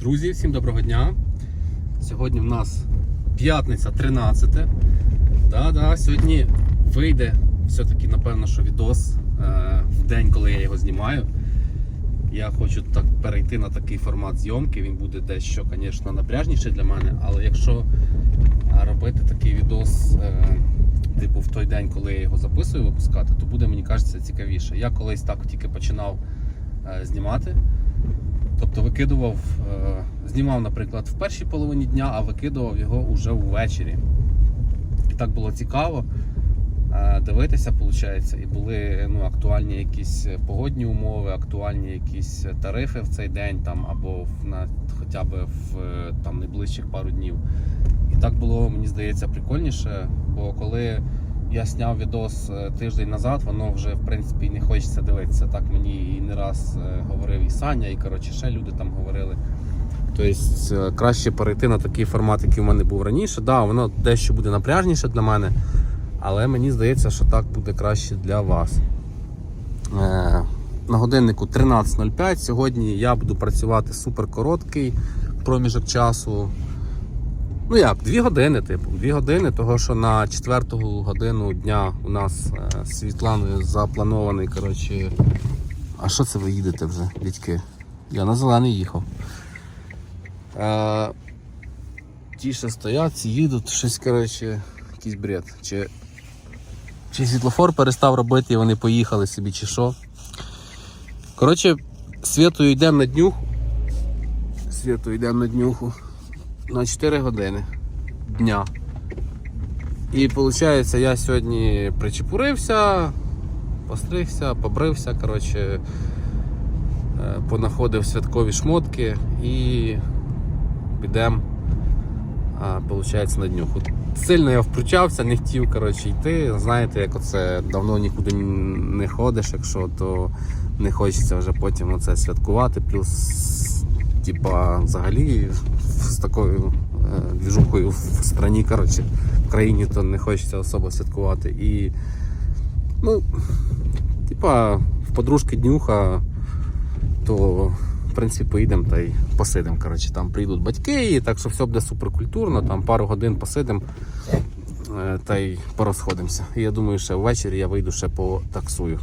Друзі, всім доброго дня. Сьогодні в нас п'ятниця 13. Да-да, сьогодні вийде все-таки, напевно, що відос е, в день, коли я його знімаю. Я хочу так перейти на такий формат зйомки. Він буде дещо, звісно, напряжніший для мене, але якщо робити такий відос, е, типу, в той день, коли я його записую, випускати, то буде, мені кажеться, цікавіше. Я колись так тільки починав е, знімати. Тобто викидував, е, знімав, наприклад, в першій половині дня, а викидував його вже ввечері. І так було цікаво е, дивитися, виходить, і були ну, актуальні якісь погодні умови, актуальні якісь тарифи в цей день там, або на, хоча б в там, найближчих пару днів. І так було, мені здається, прикольніше, бо коли я зняв відос е, тиждень назад, воно вже в принципі не хочеться дивитися. Так мені і не раз е, говорив і Саня, і коротше ще люди там говорили. Тобто е, краще перейти на такий формат, який в мене був раніше. Да, воно дещо буде напряжніше для мене, але мені здається, що так буде краще для вас. Е, На годиннику 13.05. Сьогодні я буду працювати супер короткий проміжок часу. Ну як, дві години, типу, дві години, того що на четверту годину дня у нас е, з Світланою запланований. Коротше, а що це ви їдете вже, дядьки? Я на зелений їхав. Е, ті ще стоять, ці їдуть, щось, коротше, якийсь бред. Чи, чи світлофор перестав робити і вони поїхали собі, чи що. Коротше, світою йдемо на днюху. Світою йдемо на днюху на 4 години дня. І виходить, я сьогодні причепурився, постригся, побрився, коротше, е, понаходив святкові шмотки і підемо, на днюху. Сильно я впручався, не хотів коротше, йти. Знаєте, як оце давно нікуди не ходиш, якщо то не хочеться вже потім це святкувати. Плюс, типа, взагалі з такою е, двіжухою в страні, коротше, в країні, то не хочеться особо святкувати. І, ну, типа, в подружки днюха, то в принципі поїдемо та й посидимо. Коротше, там прийдуть батьки, і так що все буде суперкультурно, там пару годин посидимо е, та й порозходимося. І я думаю, що ввечері я вийду ще потаксую.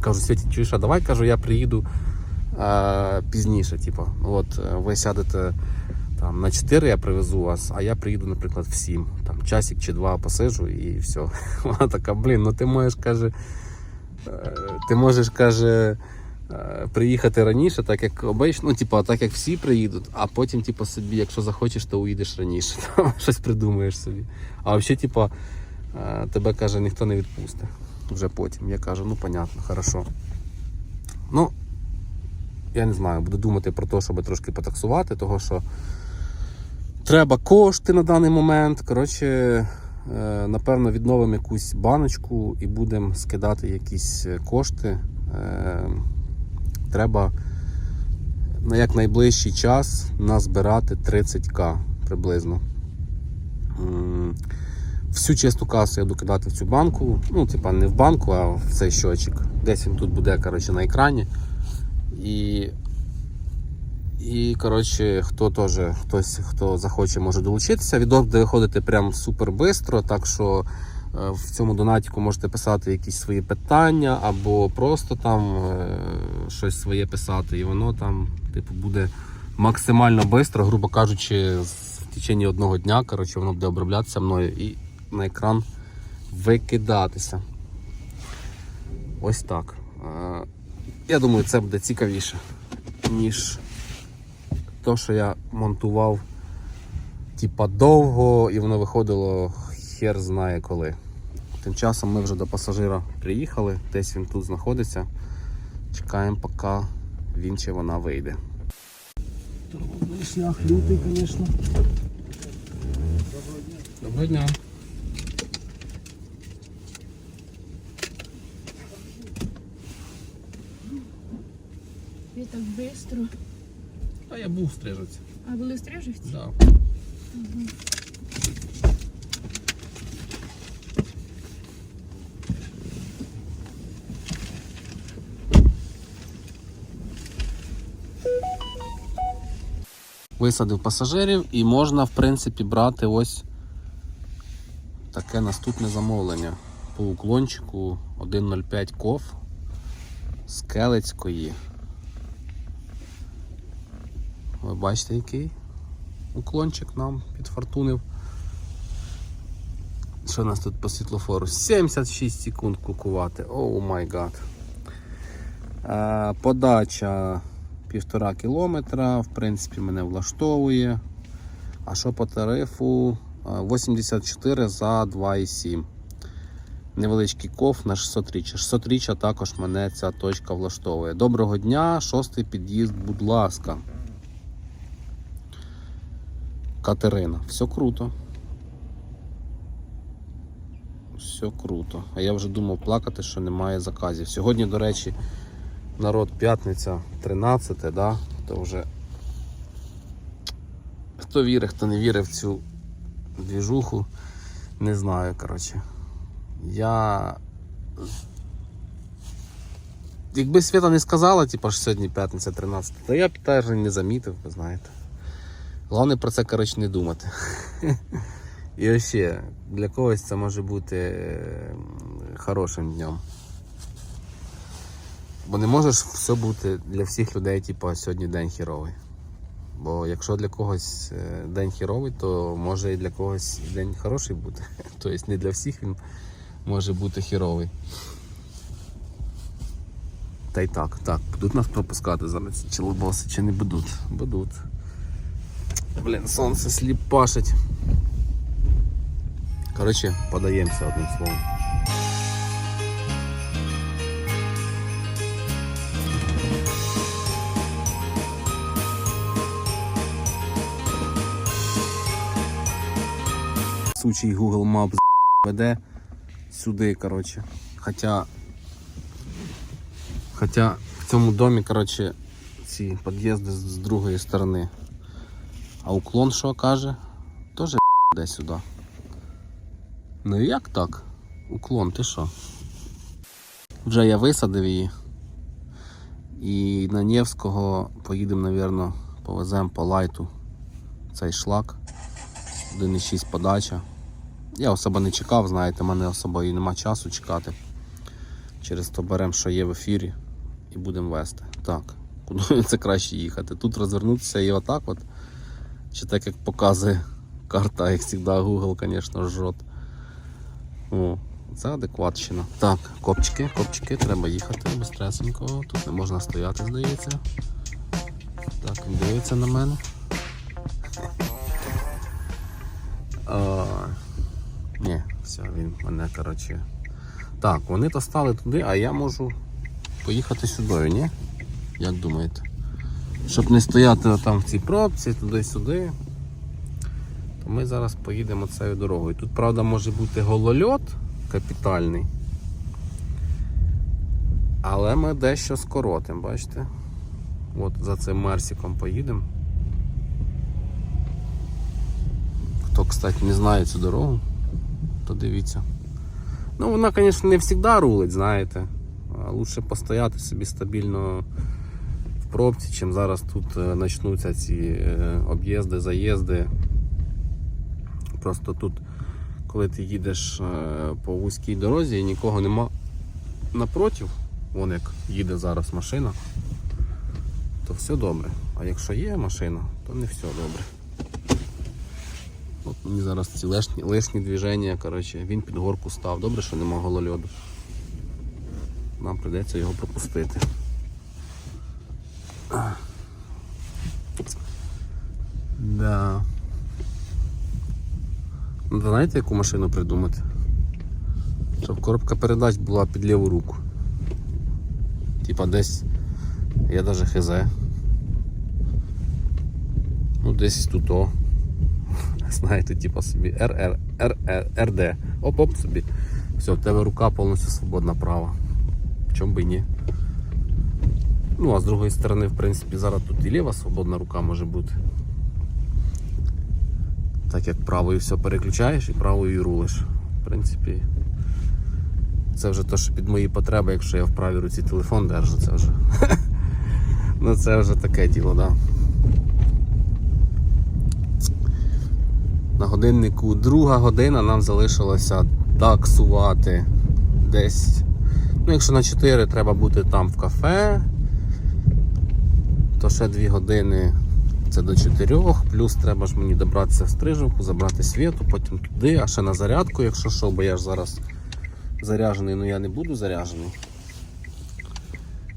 Кажу, Світі, чуєш, а давай кажу, я приїду е, пізніше. Типу. От ви сядете там, на 4 я привезу вас, а я приїду, наприклад, в 7. Там часик чи два посиджу і все. Вона така, блін, ну ти можеш, каже, е, ти можеш, каже. е, Приїхати раніше, так як обично, ну, типу, так як всі приїдуть, а потім, типу, собі, якщо захочеш, то уїдеш раніше, там щось придумаєш собі. А взагалі, типу, е, тебе каже, ніхто не відпустить. Вже потім. Я кажу, ну понятно, хорошо. Ну, я не знаю, буду думати про те, щоб трошки потаксувати, того що треба кошти на даний момент. Коротше, е, напевно, відновимо якусь баночку і будемо скидати якісь кошти. Е, Треба на як найближчий час назбирати 30к приблизно. Всю чисту касу я буду кидати в цю банку. Ну, типа не в банку, а в цей щочик. Десь він тут буде коротше, на екрані. І, і коротше, хто теж, хтось, хто захоче, може долучитися. Відос буде виходити прям супер швидко, так що е, в цьому донатіку можете писати якісь свої питання, або просто там е, щось своє писати, і воно там, типу, буде максимально швидко, грубо кажучи, в течение одного дня, коротше, воно буде оброблятися мною і на екран викидатися. Ось так. Е, Я думаю, це буде цікавіше, ніж то, що я монтував типа довго і воно виходило хер знає коли. Тим часом ми вже до пасажира приїхали, десь він тут знаходиться. Чекаємо, поки він чи вона вийде. Шлях лютий, звісно. Доброго дня. Ви так швидко. А я був стрижець. А були в Стрижівці? Да. Висадив пасажирів і можна, в принципі, брати ось таке наступне замовлення. По уклончику 1.05 ков з Келецької. Ви бачите, який уклончик нам підфартунив. Що у нас тут по світлофору? 76 секунд кукувати. Оу май гад. Е, Подача півтора кілометра, в принципі, мене влаштовує. А що по тарифу? Е, 84 за 2,7. Невеличкий ков на 600 річчя. 600 річчя також мене ця точка влаштовує. Доброго дня, шостий під'їзд, будь ласка. Катерина. Все круто. Все круто. А я вже думав плакати, що немає заказів. Сьогодні, до речі, народ п'ятниця 13, да? то вже хто вірить, хто не вірить в цю двіжуху, не знаю, коротше. Я. Якби Свята не сказала, типу, що сьогодні п'ятниця 13, то я б теж не замітив, ви знаєте. Головне про це, коротше, не думати. І ще для когось це може бути е, хорошим днем. Бо не можеш все бути для всіх людей, типу, сьогодні день хіровий. Бо якщо для когось е, день хіровий, то може і для когось день хороший бути. Тобто не для всіх він може бути хіровий. Та й так, так, будуть нас пропускати зараз ці чолобоси чи не будуть? Будуть. Блін, сонце сліпашить. Коротше, подаємося одним словом. Сучий Google Maps веде сюди, коротше. Хоча. Хоча в цьому домі, коротше, ці під'їзди з другої сторони. А уклон що каже? Тоже йде сюди. Ну як так? Уклон, ти що? Вже я висадив її. І на Невського поїдемо, напевно, повеземо по лайту цей шлак. 1,6 подача. Я особо не чекав, знаєте, в мене особо і нема часу чекати. Через то беремо, що є в ефірі, і будемо вести. Так, куди це краще їхати? Тут розвернутися і отак от. Чи так як показує карта, як завжди, Google, звісно, жжет. О, це адекватщина. Так, копчики, копчики, треба їхати безстресенько. Тут не можна стояти, здається. Так, він дивиться на мене. А, ні, все, він мене, коротше. Так, вони то стали туди, а я можу поїхати сюди, ні? Як думаєте? Щоб не стояти там в цій пробці, туди-сюди. То ми зараз поїдемо цією дорогою. Тут, правда, може бути голольот капітальний. Але ми дещо скоротимо, бачите? От за цим Мерсіком поїдемо. Хто, кстати, не знає цю дорогу, то дивіться. Ну, вона, звісно, не завжди рулить, знаєте. А лучше постояти собі стабільно пробці, чим зараз тут е, почнуться ці е, об'їзди, заїзди. Просто тут, коли ти їдеш е, по вузькій дорозі і нікого нема напротив, вон як їде зараз машина, то все добре. А якщо є машина, то не все добре. От мені зараз ці лишні, лишні движення, коротше, він під горку став. Добре, що нема голольоду. Нам прийдеться його пропустити. Да. Ну, ви знаєте, яку машину придумати? Щоб коробка передач була під ліву руку. Типа десь. Я даже хз. Ну десь тут о. Знаєте, типа собі РР, РР, РД. Оп-оп собі. Все, в тебе рука повністю свободна права. Чом би і ні. Ну, а з другої сторони, в принципі, зараз тут і ліва свободна рука може бути. Так як правою все переключаєш і правою рулиш. В принципі, це вже те, що під мої потреби, якщо я в правій руці телефон держу, це вже. ну це вже таке діло. Да. годиннику друга година нам залишилося таксувати десь. Ну, якщо на 4 треба бути там в кафе, то ще 2 години це до 4, плюс треба ж мені добратися в стрижівку, забрати світу, потім туди, а ще на зарядку, якщо що, бо я ж зараз заряджений, ну я не буду заряджений.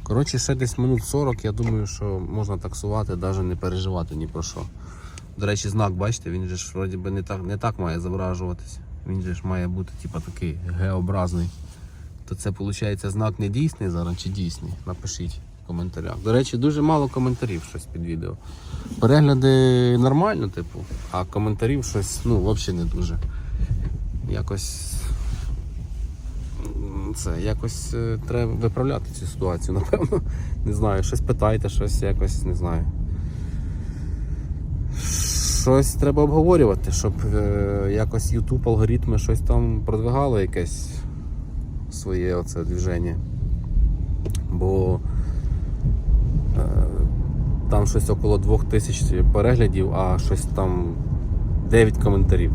Коротше, ще десь минут 40, я думаю, що можна таксувати, навіть не переживати ні про що. До речі, знак, бачите, він же ж вроді би не так, не так має зображуватися. Він же ж має бути типа, такий геобразний. То це виходить знак не дійсний зараз чи дійсний? Напишіть коментарях. До речі, дуже мало коментарів щось під відео. Перегляди нормально, типу, а коментарів щось, ну, взагалі не дуже. Якось. Це якось е, треба виправляти цю ситуацію, напевно. Не знаю, щось питайте, щось якось не знаю. Щось треба обговорювати, щоб е, якось YouTube алгоритми щось там продвигало якесь своє оце движення. Бо там щось около 2000 переглядів, а щось там 9 коментарів.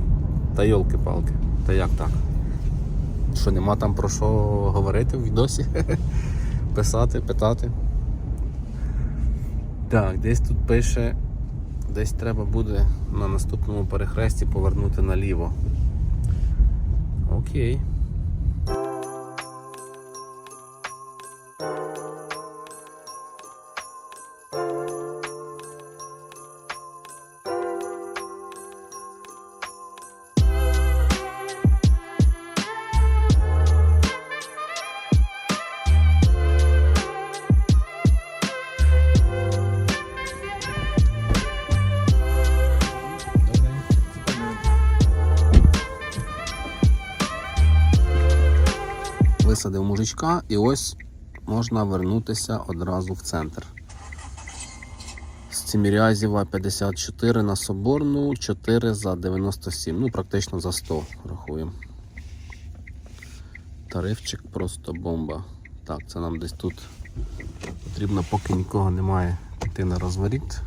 Та йолки-палки. Та як так? Що нема там про що говорити в відосі? Писати, питати. Так, десь тут пише, десь треба буде на наступному перехресті повернути наліво. Окей. Висадив мужичка і ось можна вернутися одразу в центр. З Цімірязєва 54 на Соборну, 4 за 97, ну практично за 100 рахуємо. Тарифчик просто бомба. Так, це нам десь тут потрібно, поки нікого немає, піти на розворіт.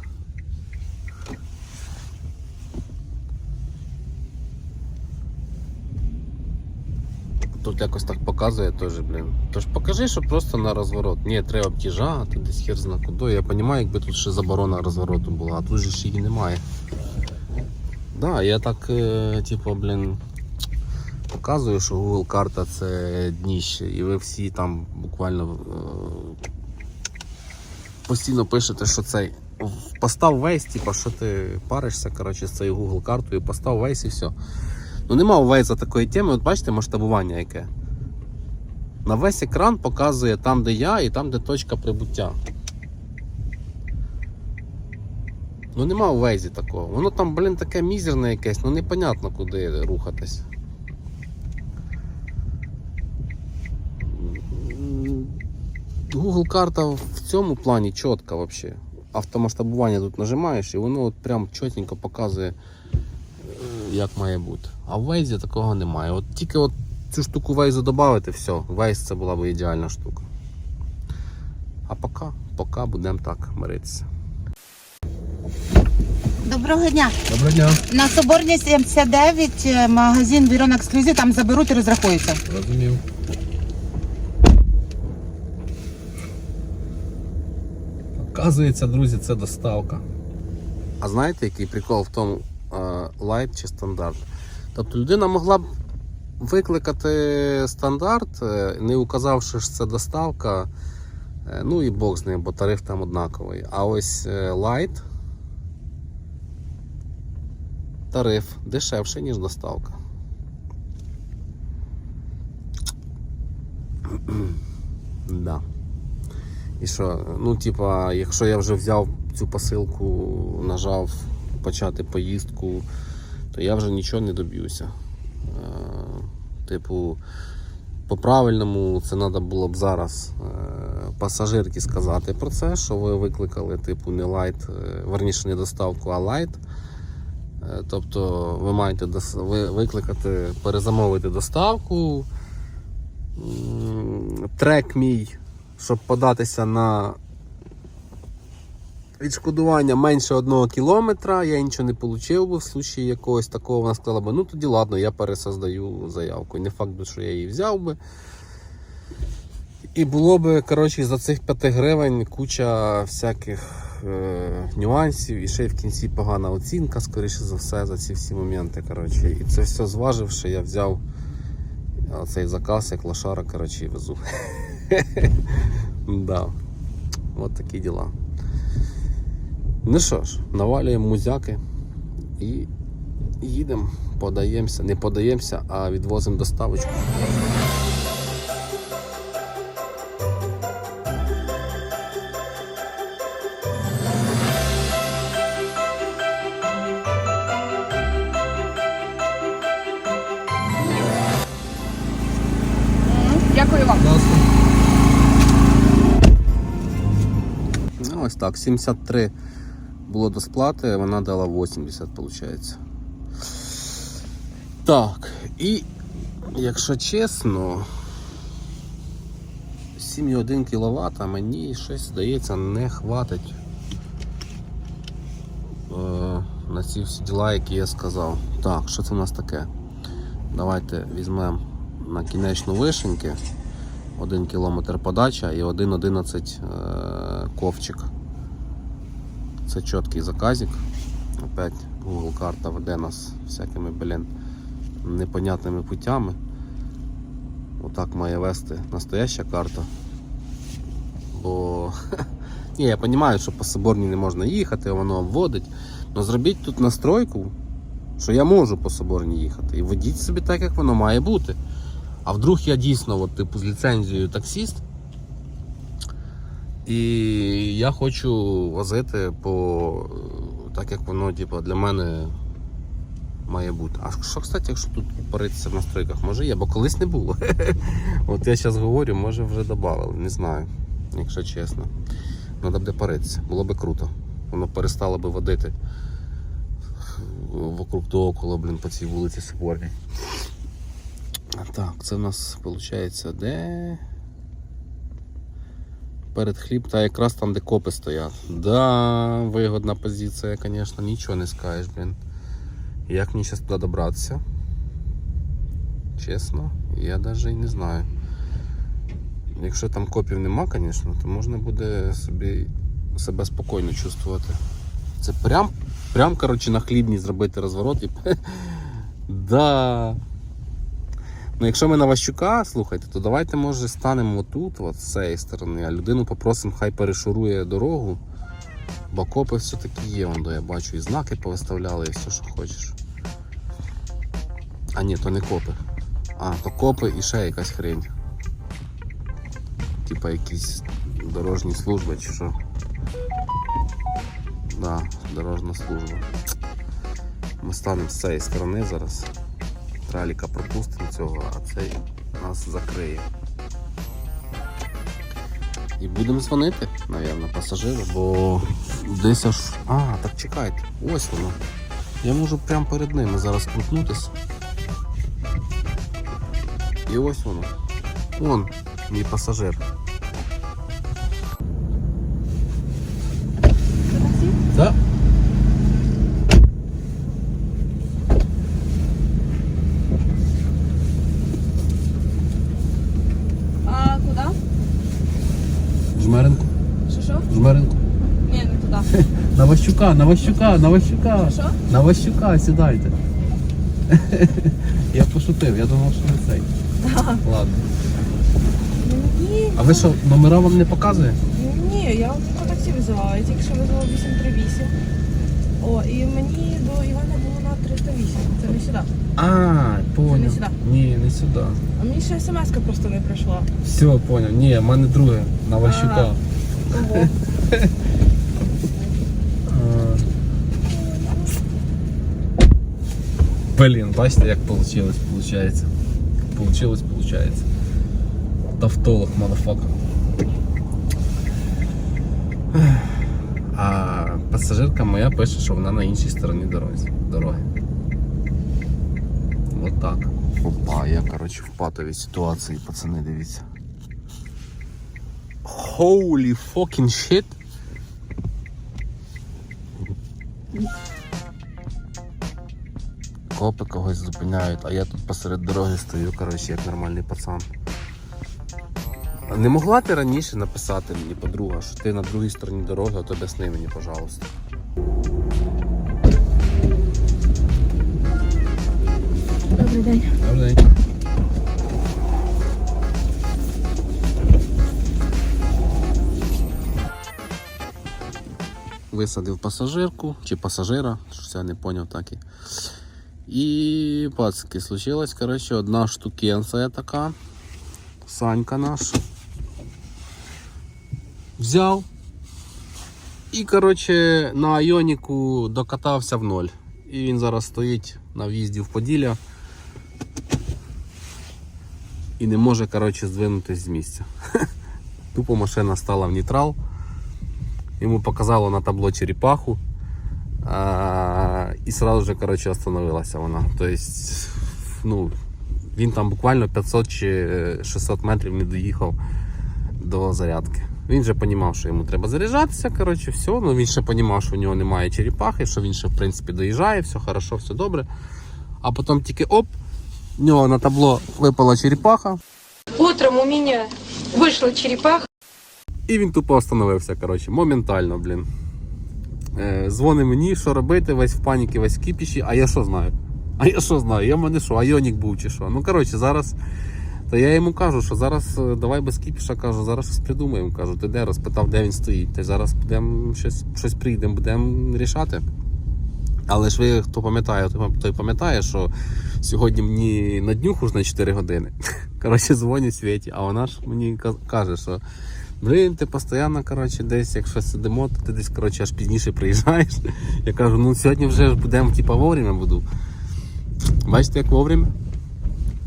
Тут якось так показує теж, блін. Тож покажи, що просто на розворот. Ні, треба об'їжджати, десь хер зна куди. Я розумію, якби тут ще заборона розвороту була, а тут же ж її немає. Да, я так, е, типу, блін, показую, що Google карта це дніще, і ви всі там буквально е, постійно пишете, що цей. Постав вейс, типу, що ти паришся коротше, з цією Google картою, постав вейс і все. Ну нема у такої теми, от бачите масштабування яке. На весь екран показує там, де я, і там, де точка прибуття. Ну нема у Waze такого. Воно там, блін, таке мізерне якесь, ну непонятно куди рухатись. Google карта в цьому плані чітка взагалі. Автомасштабування тут нажимаєш і воно от прям чітенько показує як має бути. А в Waze такого немає. От тільки от цю штуку Waze додати, все, Waze це була б ідеальна штука. А поки, поки будемо так миритися. Доброго дня. Доброго дня. На Соборній 79 е, магазин Вірон Ексклюзив, там заберуть і розрахуються. Розумів. Оказується, друзі, це доставка. А знаєте, який прикол в тому лайт чи стандарт? Тобто людина могла б викликати стандарт, е, не указавши, що це доставка. е, Ну і бог з ним, бо тариф там однаковий. А ось лайт тариф дешевший, ніж доставка. Да. І що, ну, типа, якщо я вже взяв цю посилку, нажав почати поїздку, то я вже нічого не доб'юся. Е, типу, по-правильному це треба було б зараз е, пасажирки сказати про це, що ви викликали, типу, не лайт, е, верніше не доставку, а лайт. Тобто ви маєте ви- викликати, перезамовити доставку. Трек мій, щоб податися на відшкодування менше одного кілометра, я нічого не отримав би в случаї якогось такого. Вона сказала би, ну тоді ладно, я пересоздаю заявку. Не факт, би, що я її взяв би. І було би, коротше, за цих 5 гривень куча всяких е, нюансів, і ще й в кінці погана оцінка, скоріше за все, за ці всі моменти. Коротше. І це все зваживши, я взяв цей заказ, як лошара, коротше, і везу. да. От такі діла. Ну що ж, навалюємо музяки і їдемо, подаємося, не подаємося, а відвозимо доставочку. Дякую вам. Ну, ось так, 73 було до сплати, вона дала 80, виходить. Так, і якщо чесно, 7,1 кВт мені щось здається не хватить е, на ці всі діла, які я сказав. Так, що це у нас таке? Давайте візьмемо на кінечну вишеньки. 1 км подача і 1,11 е, ковчик. Це чіткий заказик. Опять Google карта веде нас всякими, блін, непонятними путями. Отак має вести настояща карта. Бо Ні, я розумію, що по Соборній не можна їхати, воно обводить. Але зробіть тут настройку, що я можу по Соборній їхати. І ведіть собі так, як воно має бути. А вдруг я дійсно от, типу, з ліцензією таксіст. І я хочу возити по так, як воно типу, для мене має бути. А що, кстати, якщо тут поритися в настройках, може є, бо колись не було. От я зараз говорю, може вже додали, не знаю, якщо чесно. Треба буде поритися, було би круто. Воно перестало би водити вокруг того коло, блін, по цій вулиці Соборній. Так, це в нас виходить де. Перед хліб, та якраз там, де копи стоять. Да, вигодна позиція, звісно, нічого не скажеш, блін. Як мені зараз туди добратися? Чесно, я навіть і не знаю. Якщо там копів нема, звісно, то можна буде собі себе спокійно чувствувати. Це прям, прям коротше, на хлібній зробити розворот і. да. Ну, якщо ми на Ващука, слухайте, то давайте, може, станемо отут, от з цієї сторони, а людину попросимо, хай перешурує дорогу. Бо копи все-таки є, вон, я бачу, і знаки повиставляли, і все, що хочеш. А ні, то не копи. А, то копи і ще якась хрень. Типа якісь дорожні служби чи що. Да, дорожна служба. Ми станемо з цієї сторони зараз. Траліка пропустимо цього, а цей нас закриє. І будемо дзвонити, напевно, пасажиру, бо десь аж. А, так чекайте, ось воно. Я можу прямо перед ними зараз крутнутися. І ось воно. Вон мій пасажир. Так. А куди? Жмеренку. Що що? Жмеренку. Ні, не туди. На Ващука, на Ващука, на Ващука. Що? На Ващука сідайте. Я пошутив, я думав, що не цей. Ладно. А ви що, номера вам не показує? Ні, я по таксі визивала, я тільки що визвала 838. О, і мені до Івана було на 308. Це не сюди. А, не сюди. Ні, не сюди. А мені ще смс просто не прийшла. Все, поняв. Ні, в мене друге на Ващука. Ого. Блін, бачите, як вийшло, виходить. Получилось, получается. Тавтолог, мадафака. А пасажирка моя пише, що вона на іншій стороні дорозі, дороги. Вот так. Опа, я, коротше, в патовій ситуації, пацани, дивіться. Holy fucking shit. Копи когось зупиняють, а я тут посеред дороги стою, коротше, як нормальний пацан. Не могла ти раніше написати мені, подруга, що ти на другій стороні дороги, от об'ясни мені, пожалуйста. Добрий день. Добрий Висадив пасажирку чи пасажира, що я не поняв так і. І пацки, случилась, коротше, одна штукенція така. Санька наш. Взяв. І, коротше, на Айоніку докатався в ноль. І він зараз стоїть на в'їзді в Поділля і не може коротше, здвинутись з місця. Тупо машина стала в нейтрал. Йому показало на табло черепаху. А, і сразу же коротше, остановилася вона. Тобто, ну, він там буквально 500 чи 600 метрів не доїхав до зарядки. Він же розумів, що йому треба заряджатися, коротше, все. Ну, він ще розумів, що у нього немає черепахи, що він ще в принципі доїжджає, все хорошо, все добре. А потім тільки оп, в нього на табло випала черепаха, Утром у меня вышла черепаха. і він тупо остановився, коротше, моментально, блін. Е, дзвони мені, що робити, весь в паніки, весь в кіпіші, а я що знаю? А я що знаю? Я в мене що, айонік був чи що? Ну, коротше, зараз. То я йому кажу, що зараз е, давай без кіпіша, кажу, зараз щось придумаємо. Кажу, ти де розпитав, де він стоїть. Та зараз будемо щось, щось прийдемо, будемо рішати. Але ж ви, хто пам'ятає, той пам'ятає, що сьогодні мені на днюху ж на 4 години. Коротше, дзвоню Світі, а вона ж мені каже, що блін, постійно, коротше, десь, якщо сидимо, то ти десь коротше, аж пізніше приїжджаєш. Я кажу, ну сьогодні вже будемо типа вовремя буду. Бачите, як вовремя?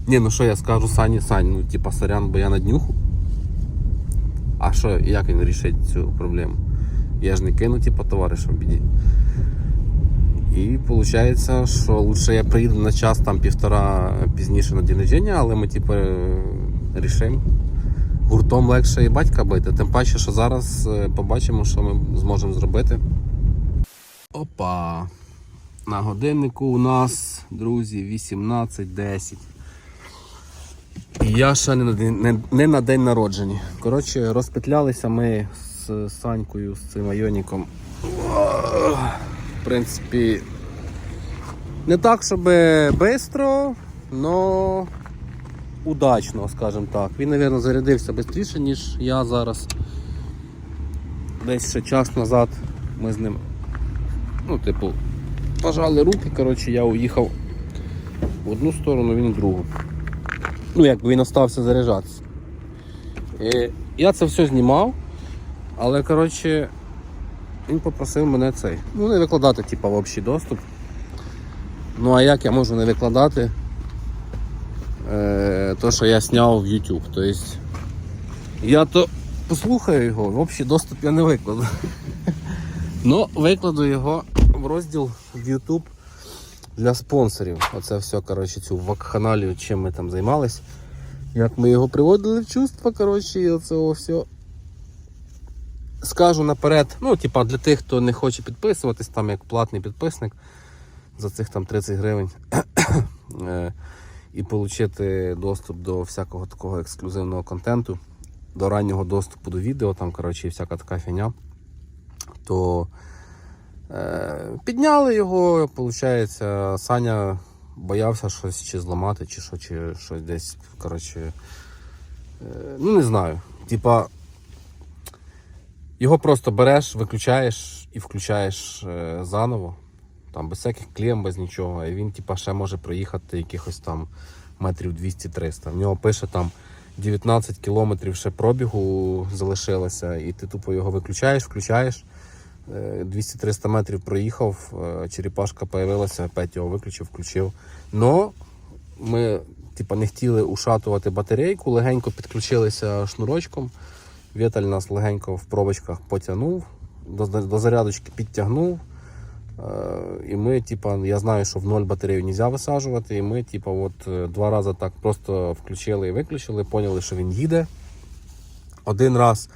Ні, ну що я скажу Сані, Сань, ну типа сорян, бо я на днюху. А що, як він рішить цю проблему? Я ж не кину, типа, товариша в біді. І виходить, що лучше я приїду на час там півтора пізніше на день рождення, але ми типу рішимо. Гуртом легше і батька бити. Тим паче, що зараз е, побачимо, що ми зможемо зробити. Опа! На годиннику у нас, друзі, 18.10. І я ще не на день, не, не на день народження. Коротше, розпетлялися ми з Санькою, з цим айоніком. В принципі, не так, щоб швидко, але удачно, скажімо так. Він, мабуть, зарядився швидше, ніж я зараз. Десь ще час назад ми з ним, ну, типу, пожали руки, коротше, я уїхав в одну сторону, він в другу. Ну, якби він остався заряджатися. І я це все знімав, але коротше, він попросив мене цей. Ну, не викладати, типу, в общий доступ. Ну а як я можу не викладати е, то, що я зняв в YouTube. Тобто я то послухаю його, в общий доступ я не викладу. Ну, викладу його в розділ в YouTube для спонсорів. Оце все, коротше, цю вакханалію, чим ми там займались. Як ми його приводили в чувство, коротше, і оце все. Скажу наперед, ну, типа для тих, хто не хоче підписуватись, там як платний підписник за цих там 30 гривень. І отримати доступ до всякого такого ексклюзивного контенту, до раннього доступу до відео, там, коротше, і всяка така фігня. То е, підняли його, виходить, Саня боявся щось чи зламати, чи що, чи щось десь, коротше, е, ну не знаю. Типа, його просто береш, виключаєш і включаєш е, заново. Там без всяких клем, без нічого. І він типа, ще може проїхати якихось там метрів 200-300. В нього пише там 19 кілометрів ще пробігу залишилося, і ти тупо його виключаєш, включаєш. Е, 200-300 метрів проїхав, е, черепашка появилася, опять його виключив, включив. Но ми типа, не хотіли ушатувати батарейку, легенько підключилися шнурочком. Віталь нас легенько в пробочках потягнув, до, до зарядочки підтягнув. Е, І ми, типа, я знаю, що в ноль батарею не можна висаджувати. І ми, типа, от е, два рази так просто включили і виключили, поняли, що він їде. Один раз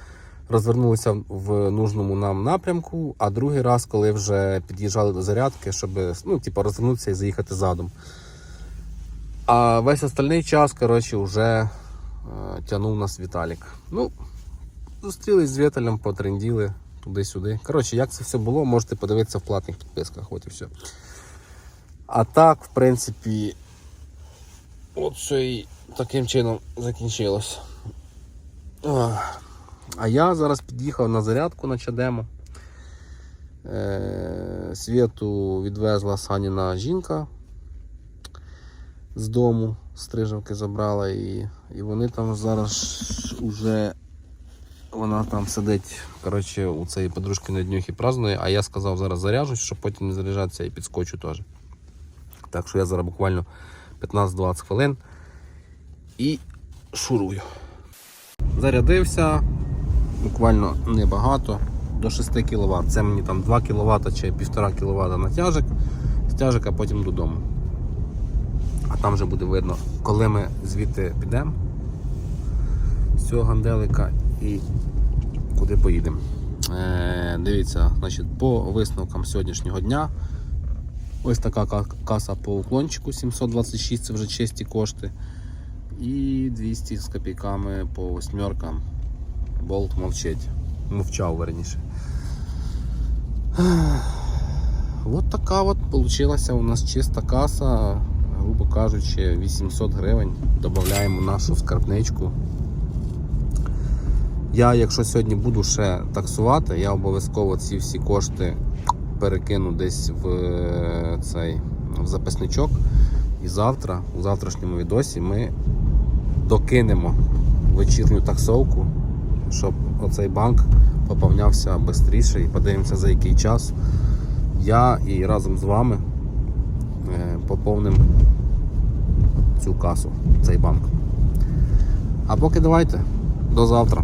розвернулися в нужному нам напрямку, а другий раз, коли вже під'їжджали до зарядки, щоб ну, типу, розвернутися і заїхати задом. А весь остальний час, коротше, вже е, тягнув нас Віталік. Ну, зустрілись з Віталем, потренділи туди-сюди. Коротше, як це все було, можете подивитися в платних підписках, от і все. А так, в принципі, от все і таким чином закінчилось. А я зараз під'їхав на зарядку на Чадему. Е, Світу відвезла Саніна жінка з дому, стрижавки забрала і, і вони там зараз уже вона там сидить коротше, у цієї подружки на днюхі празднує, а я сказав зараз заряжусь, щоб потім не заряджатися і підскочу теж. Так що я зараз буквально 15-20 хвилин і шурую. Зарядився буквально небагато, до 6 кВт. Це мені там 2 кВт чи 1,5 кВт натяжок, стяжок, а потім додому. А там вже буде видно, коли ми звідти підемо з цього ганделика і куди поїдемо. Е, дивіться, значить, по висновкам сьогоднішнього дня. Ось така каса по уклончику 726, це вже чисті кошти. І 200 з копійками по восьмеркам. Болт мовчить. Мовчав верніше. От така от получилася у нас чиста каса, грубо кажучи, 800 гривень. Додаємо нашу скарбничку. Я, якщо сьогодні буду ще таксувати, я обов'язково ці всі кошти перекину десь в е, цей в записничок. І завтра, у завтрашньому відосі, ми докинемо вечірню таксовку, щоб оцей банк поповнявся швидше і подивимося за який час. Я і разом з вами е, поповним цю касу, цей банк. А поки давайте, до завтра.